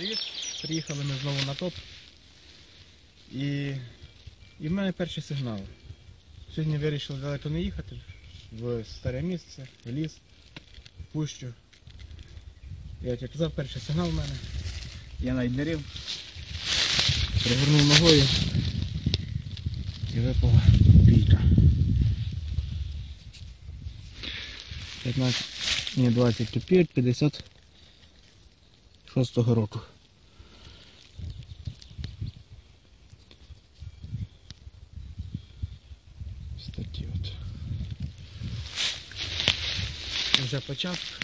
Привіт! Приїхали ми знову на топ. І, і в мене перший сигнал. Сьогодні вирішив далеко не їхати в старе місце, в ліс, в пущу. Я як казав, перший сигнал в мене. Я рив. Пригорнув ногою і випала бійка. 15, ні, 20 тупір, 50 шостого року. Ось такі от. Вже почав.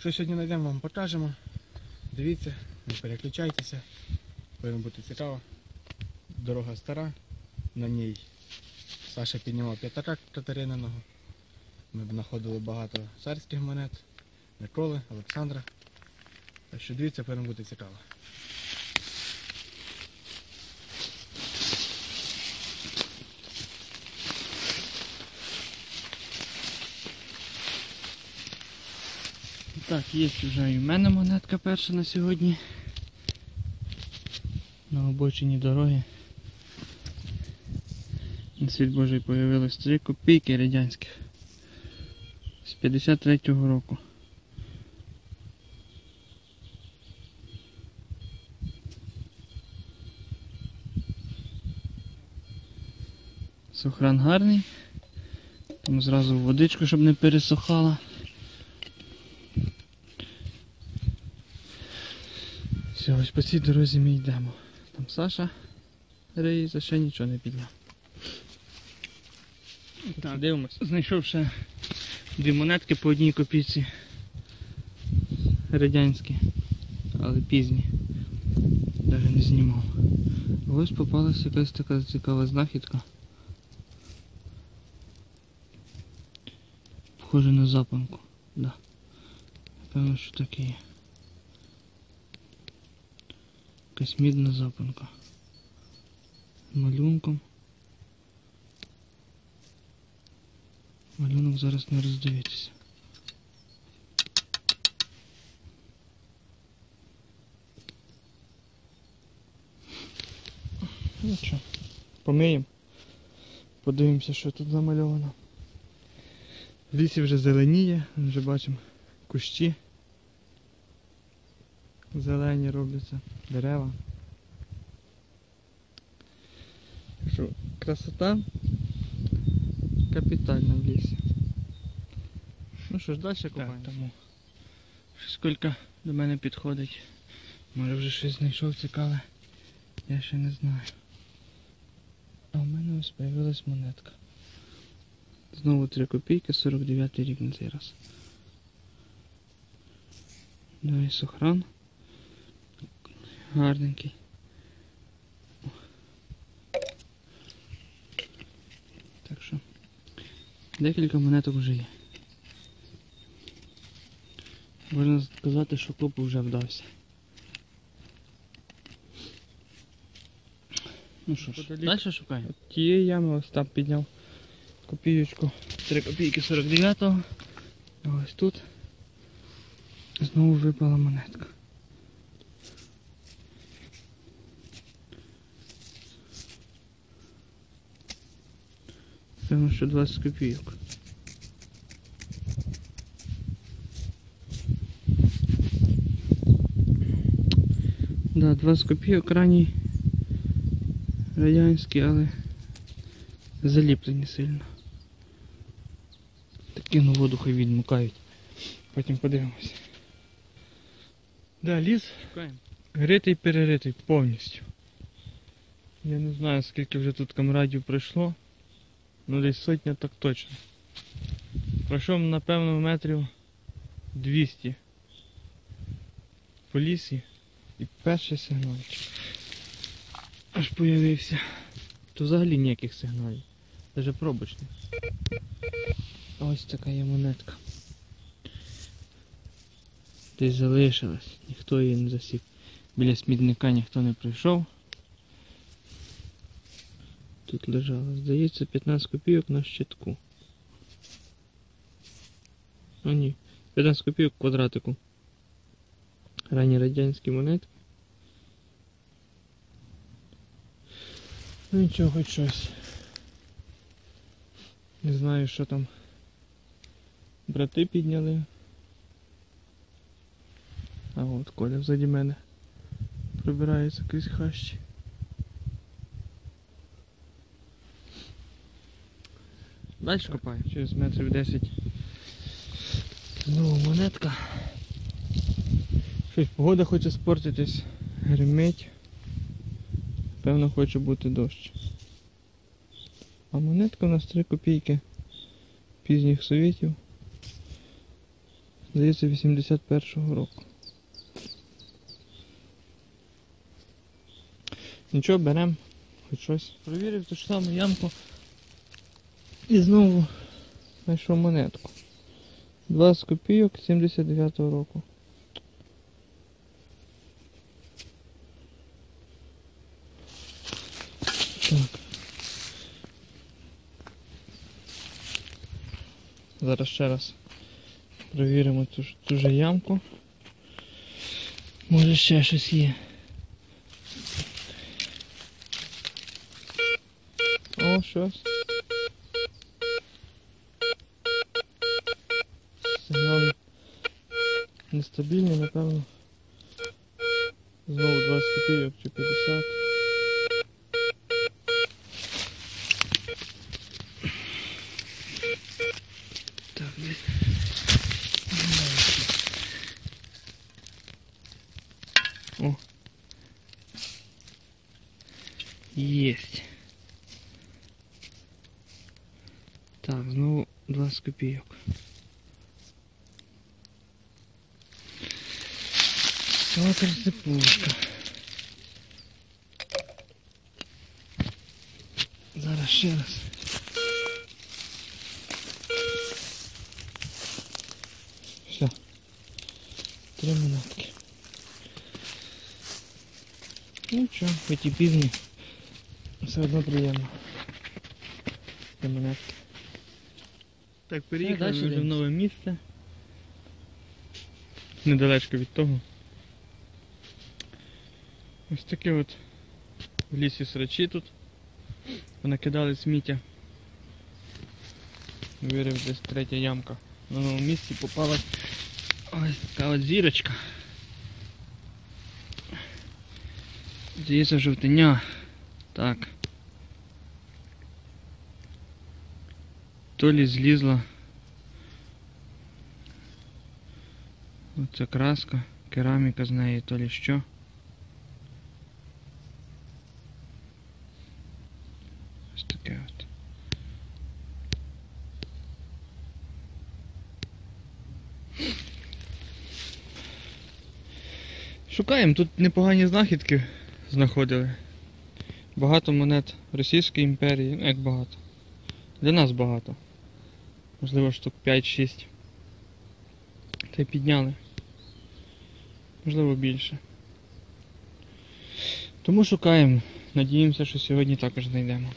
Що сьогодні знайдемо, вам покажемо. Дивіться, не переключайтеся. Повинно бути цікаво. Дорога стара, на ній Саша піднімав п'ятака Катерининого. Ми б знаходили багато царських монет, Миколи, Олександра. Так що дивіться, повинно бути цікаво. Так, є вже і в мене монетка перша на сьогодні. На обочині дороги. На світ Божий появилось 3 копійки радянських. З 53-го року. Сохран гарний. Тому зразу водичку, щоб не пересохала. Все, ось по цій дорозі ми йдемо. Там Саша риється, ще нічого не підняв. Так, дивимось. Знайшов ще дві монетки по одній копійці. Радянські, але пізні. Навіть не знімав. Ось попалася якась така цікава знахідка. Похоже на запанку. Да. Напевно, що таке є. Якась мідна запанка. Малюнком. Малюнок зараз не роздивитися. Ну що, помиємо. Подивимося, що тут замальовано. В лісі вже зеленіє, вже бачимо кущі. Зелені робляться, дерева. Красота капітальна в лісі. Ну що ж, далі копаємо. Тому щось кілька до мене підходить. Може вже щось знайшов цікаве. Я ще не знаю. А в мене ось з'явилась монетка. Знову 3 копійки, 49 рік на цей раз. Ну і сохран. Гарненький. Так що декілька монеток вже є. Можна сказати, що коп вже вдався. Ну що ж, далі шукаємо. От Тієї ями ось там підняв копійочку. 3 копійки 49-го. А ось тут знову випала монетка. Певно, що 20 копійок. Да, 20 копійок ранній радянський, але заліплені сильно. Такі на воду хай відмукають. Потім подивимося. Да, ліс гритий переритий повністю. Я не знаю скільки вже тут камрадів пройшло. Ну десь сотня так точно. Пройшов напевно метрів 200 по лісі і перший сигнальчик. Аж появився. То взагалі ніяких сигналів. Даже пробочних. Ось така є монетка. Десь залишилась. Ніхто її не засік. Біля смітника ніхто не прийшов. Тут лежало. Здається, 15 копійок на щитку. О, ні. 15 копійок квадратику. Ранні радянські монети. Ну нічого, щось. Не знаю, що там брати підняли. А от Коля взаді мене пробирається крізь хащі. Далі копаю, через метрів 10. Знову монетка. Щось погода хоче спортитись, гримить. Певно хоче бути дощ. А монетка у нас 3 копійки пізніх совєтів. Здається, 81-го року. Нічого, беремо, хоч щось. Провірив ту ж саму ямку. І знову знайшов монетку. 20 копійок 79-го року. Так. Зараз ще раз провіримо цю, ж- же ямку. Може ще щось є. О, щось. Нестабільний, напевно. Знову 20 копійок чи 50. Петр Цепушка. Зараз ще раз. Все. Три минутки. Ну що, хоч і пізні. Все одно приємно. Три минутки. Так, переїхали далі вже в йдемо. нове місце. Недалечко від того. Ось таке от в лісі срачі тут. Понакидали сміття. Вирив десь третя ямка. На новому місці попалась ось така от зірочка. Здається, жовтеня. Так. То лі злізла. Оце краска, кераміка з неї, то лі що. Шукаємо, тут непогані знахідки знаходили. Багато монет Російської імперії, ну як багато. Для нас багато. Можливо, штук 5-6. Та й підняли. Можливо більше. Тому шукаємо. Надіємося, що сьогодні також знайдемо.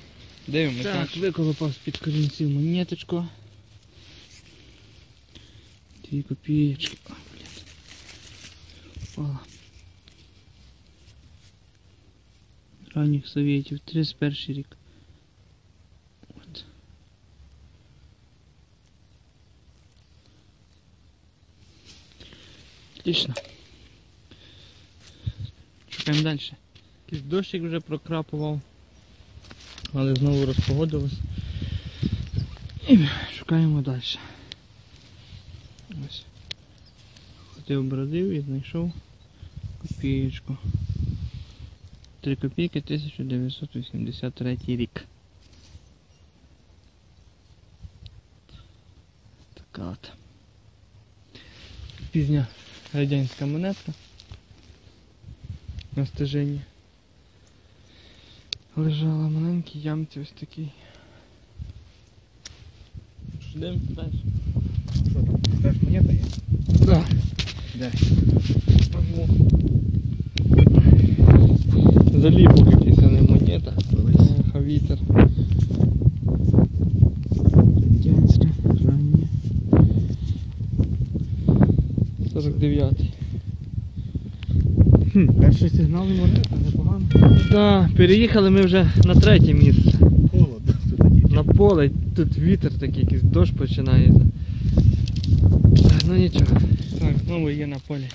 Дивимось. Так, далі. виколупав з-під корінців монеточку. Дві копієчки. Ой, блядь. Впала. Ранніх совєтів, 31 рік. От. Отлично. Шукаємо далі. Якийсь дощик вже прокрапував. Але знову розпогодилось. І шукаємо далі. Ось. Ходив, бродив і знайшов копієчку. 3 копійки 1983 рік. Така от. Пізня радянська монетка на стежині. Лежала маленькій ямці ось такий. Йдемо далі. Що там? Теж монета є? Да. Де? заліпок якийсь, а не монета. Хавітер. Радянська, рання. 49-й. Перший сигнал і монета, непогано. Да, переїхали ми вже на третє місце. На поле, тут вітер такий, якийсь дощ починається. Ну нічого. Так, знову є на полі.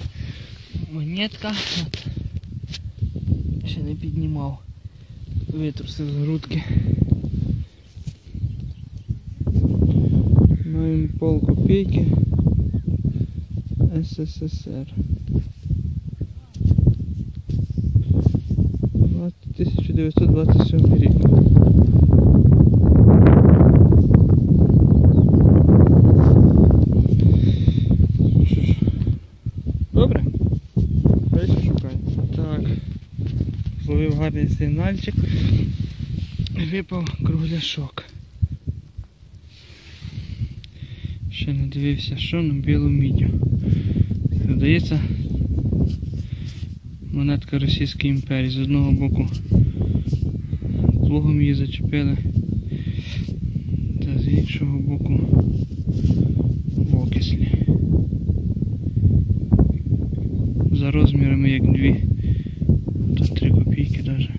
Монетка. От. Ще не піднімав. Витрусив з грудки. Маємо пол копійки. СССР. 1927 рік. Зловив гарний сигнальчик. Випав кругляшок. Ще не дивився, що на білу мідю. Здається, монетка Російської імперії. З одного боку плугом її зачепили, та з іншого боку в окислі. За розмірами як дві, то три копійки даже.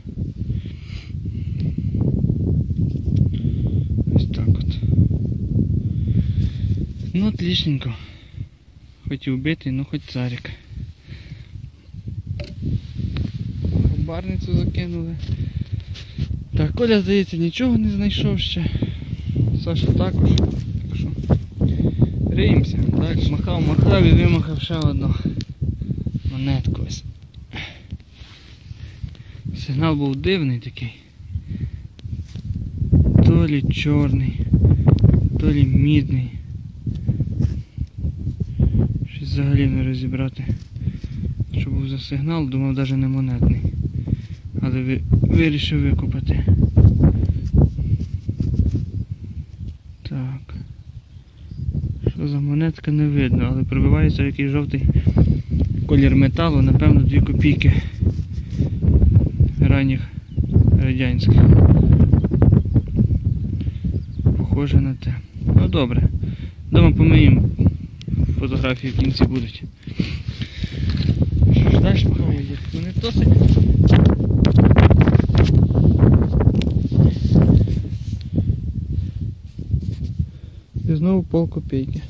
Ось так от. Отличненько. Хоч і вбитий, ну хоч царик. Хабарницю закинули. Так, Коля, здається, нічого не знайшов ще. Саша також. Так що риємося. Так, махав, махав і вимахав ще одну монетку ось. Сигнал був дивний такий. То лі чорний, то лі мідний. Щось взагалі не розібрати. Що був за сигнал, думав навіть не монетний. Але вирішив викупати. Так. Що за монетка не видно, але пробивається якийсь жовтий колір металу, напевно, 2 копійки ранніх радянських. Похоже на те. Ну добре. Дома помиємо. Фотографії в кінці будуть. Що ж далі пахає? Вони досить. І знову пол копійки.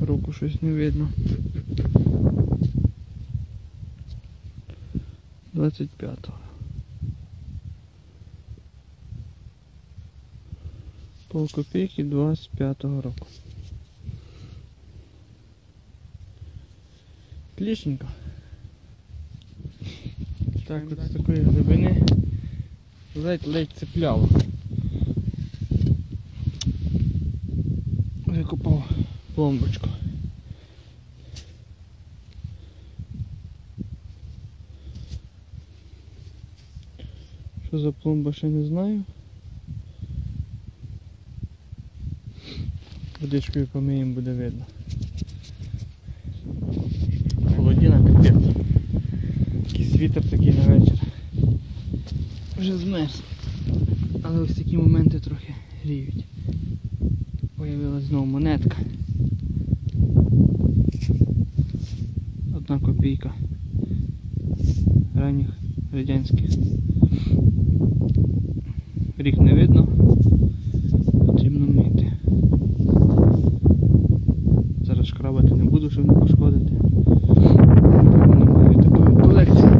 Руку щось не видно. 25-го. Пол копійки 25-го року. Отличненько. Так, от з такої глибини ледь-ледь цепляло. Викопав пломбочку. Що за пломба ще не знаю. Водичкою помиємо буде видно. Холодіна капець. Якийсь вітер такий на вечір. Вже змерз. Але ось такі моменти трохи гріють. Появилась знову монетка. Одна копійка ранніх радянських. Рік не видно. Потрібно мити. Зараз шкрабати не буду, щоб не пошкодити. Вони мають таку колекцію.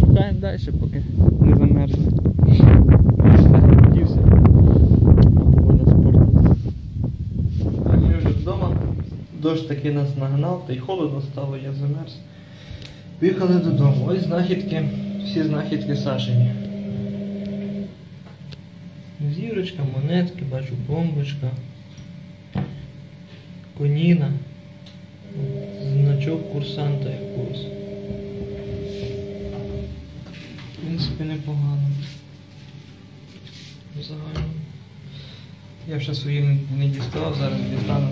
Шукаємо далі, поки не замерзли. Дівся. Погода спорту. Так, ми вже вдома. Дощ таки нас нагнав, та й холодно стало, я замерз. Поїхали додому. Ось знахідки, всі знахідки Сашині. Зірочка, монетки, бачу бомбочка, коніна, значок курсанта якогось. В принципі, непогано. Загально. Я ще свої не- діставав, зараз дістану.